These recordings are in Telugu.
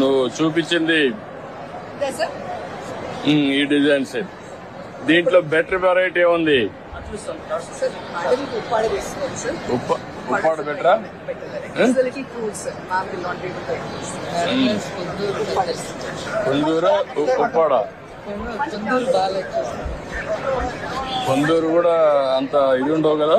నువ్వు చూపించింది ఈ డిజైన్స్. దీంట్లో బెటర్ వెరైటీ ఉంది సార్ ఉప్పాడ సార్ బెటరా సార్ కొందూరు ఉప్పాడ. కొందూరు కూడా అంత ఇది ఉండవు కదా?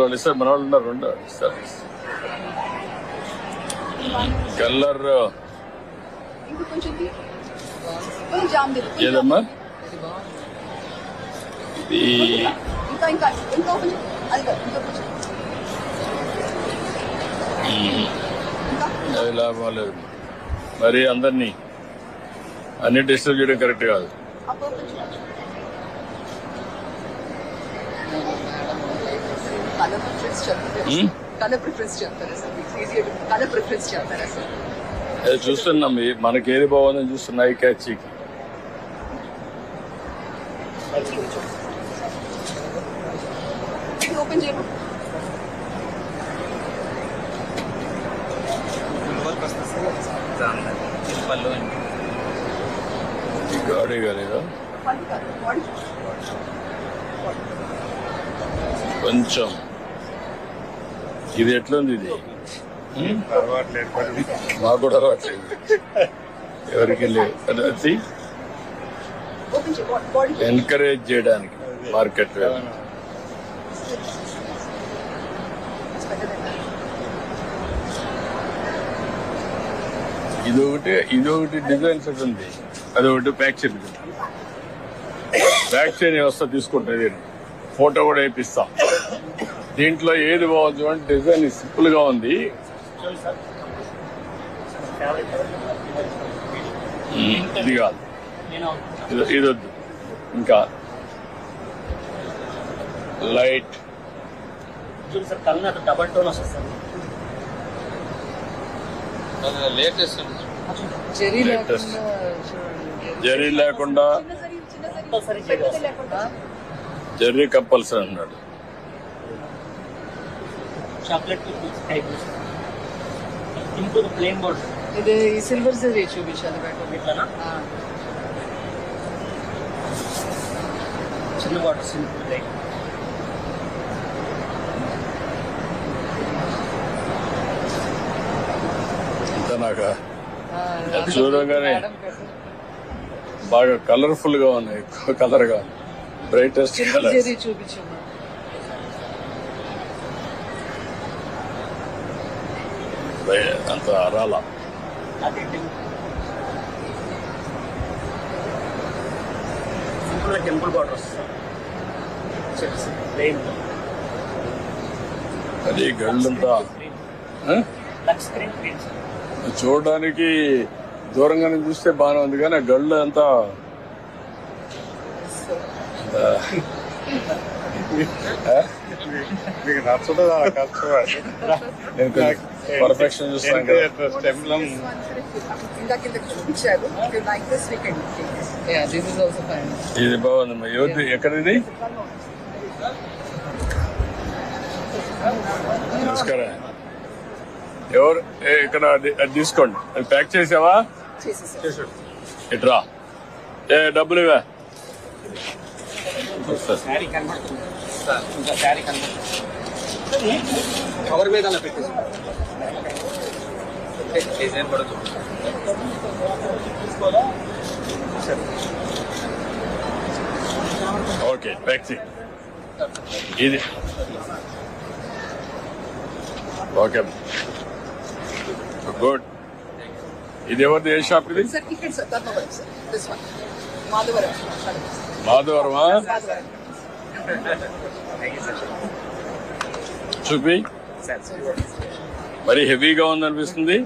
వాళ్ళు ఇస్తారు మన వాళ్ళు ఉన్నారు రెండు ఇస్తారు కలర్ ఏదమ్మా అది లాభం లేదు. మరి అందరినీ అన్ని డిస్టర్బ్ చేయడం కరెక్ట్ కాదు ఆ purple చూడండి. కలర్ ప్రిఫరెన్స్ చెప్తారా Hmm? కలర్ ప్రిఫరెన్స్ చెప్తారా సార్ ఈజీ కలర్ ప్రిఫరెన్స్ చెప్తారా సార్ అది చూస్తున్నాం ఈ- మనకి ఏది బాగుందని చూస్తున్నాయి క్యాచ్ ఇది ఓపెన్ చేయమా? గాడి కాలేదా? కొంచెం. ఇది ఎట్లుంది ఇది? మాకు కూడా అలవాట్లేదు. ఎవరికి బాడీ ఎంకరేజ్ చేయడానికి మార్కెట్ ఇది ఒకటి ఇది ఒకటి డిజైన్ సెట్ ఉంది. అది ఒకటి ప్యాక్ చేపించండి ప్యాక్ చేయని వ్యవస్థ తీసుకుంటుంది ఫోటో కూడా వేపిస్తాం. దీంట్లో ఏది బాగుంది అంటే డిజైన్ సింపుల్గా ఉంది. ఇది కాదు. ఇది ఇది వద్దు. ఇంకా light. Double tone latest zari లేకుండా చిన్న సరి చిన్న సరి కంపల్సరీ పెద్దది లేకుండా జరీ కంపల్సరీ అన్నాడు ఇది సిల్వర్ చూపించాలి చిన్న సింపుల్ లైక్ నాకు? చూడగానే బాగా కలర్ఫుల్గా ఉన్నాయి ఎక్కువ కలర్గా బ్రైటెస్ట్ అంత అరాల. అది సింపుల్ టెంపుల్ బార్డర్ అది గళ్ళంతా చూడడానికి దూరంగానే చూస్తే బాగానే ఉంది కానీ గళ్ళు అంతా ఆ, ఆ? మీకు నచ్చదు కష్టపడి నేను కొంచెం పర్ఫెక్షన్ చూస్తాను కదా స్టెమ్లం ఇందాక కింద చూపించారు లైక్ దిస్ వీకెండ్ యా దిస్ పర్ఫెక్షన్ చూస్తాను ఫైన్ ఇది బాగుందమ్మా ఎవరిది ఎక్కడిది నమస్కారం ఎవరు ఇక్కడ అది తీసుకోండి అది ప్యాక్ చేసావా ఇట్రా ఏ డబ్బులు ఇవా శారీ కనబడుతుంది ఇంకా శారీ కనిపిస్తుంది కవర్ మీద అలా పెట్టేసి డిజైన్ కూడా చూడండి ఓకే ట్యాక్సీ ఇది ఓకే గుడ్ ఇది ఎవరిది ఏ షాప్ ఇది సార్ ఇక్కడ sir Dharmavaram sir this one Madhavaram మాధవరమా? Madhavaram చూపి. మరి హెవీగా ఉందనిపిస్తుంది.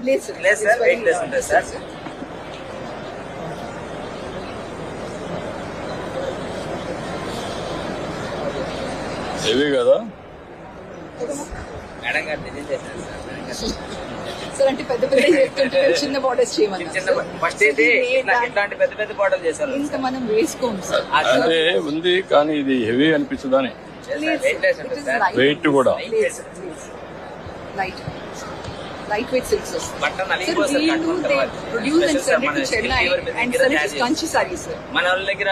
హెవీ కదా? మేడం గారు డిజైన్ చేశారు సార్. సార్ అంటే పెద్ద పెద్ద చేస్తుంటే చిన్న బార్డర్స్ చేయమన్నారు. చిన్న ఫస్ట్ అయితే ఇట్లా- ఇట్లాంటి పెద్ద పెద్ద బాటలు చేశారు. ఇంకా మనం వేసుకోము సార్. అంటే ఉంది కానీ ఇది హెవీ అనిపించదని వెయిట్ కూడా. లైట్ లైట్ వెయిట్ సిల్క్స్ వస్తాయి బట్ట సార్ సార్ మన కంచి వాళ్ళ దగ్గర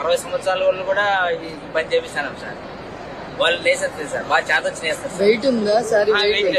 అరవై సంవత్సరాల వాళ్ళు కూడా ఈ పని చేపిస్తాను సార్ వాళ్ళు లేసేస్తారు సార్ బాగా చేత సార్ వెయిట్ ఉందా? సారీ వెయిట్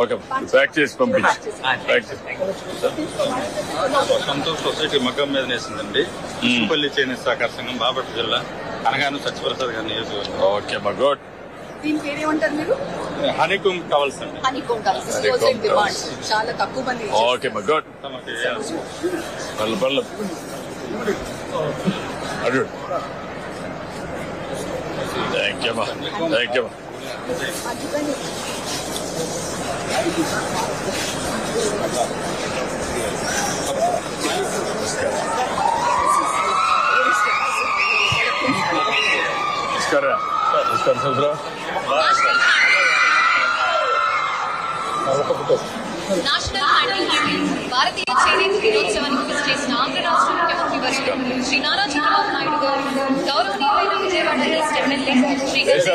ఓకే ప్యాక్ చేసి పంపించి. ప్యాక్ సంతోష్ సొసైటీ మగ్గం మీద నేసిందండి. ఉప్పల్లి చేనేత సహకార సంఘం బాపట్ల జిల్లా అనగాను సత్యప్రసాద్ గారి నియోజకవర్గం. ఓకే మా గుడ్. దీని మీరు? టవల్స్ అండి. చాలా తక్కువ మంది ఓకే మా గుడ్. తమకి పళ్ళు పళ్ళు అడు థ్యాంక్ యూ థ్యాంక్ యూ అందుకని నమస్కారం నమస్కారం సంవత్సరం నేషనల్ హ్యాండింగ్ యూనియన్ భారతీయ చేనేత దినోత్సవానికి కృషి చేసిన ఆంధ్ర రాష్ట్ర ముఖ్యమంత్రి వర్యులు శ్రీ నారా చంద్రబాబు నాయుడు గారు గౌరవనీయులైన విజయవాడ ఈస్ట్ ఎమ్మెల్యే శ్రీ వేశారు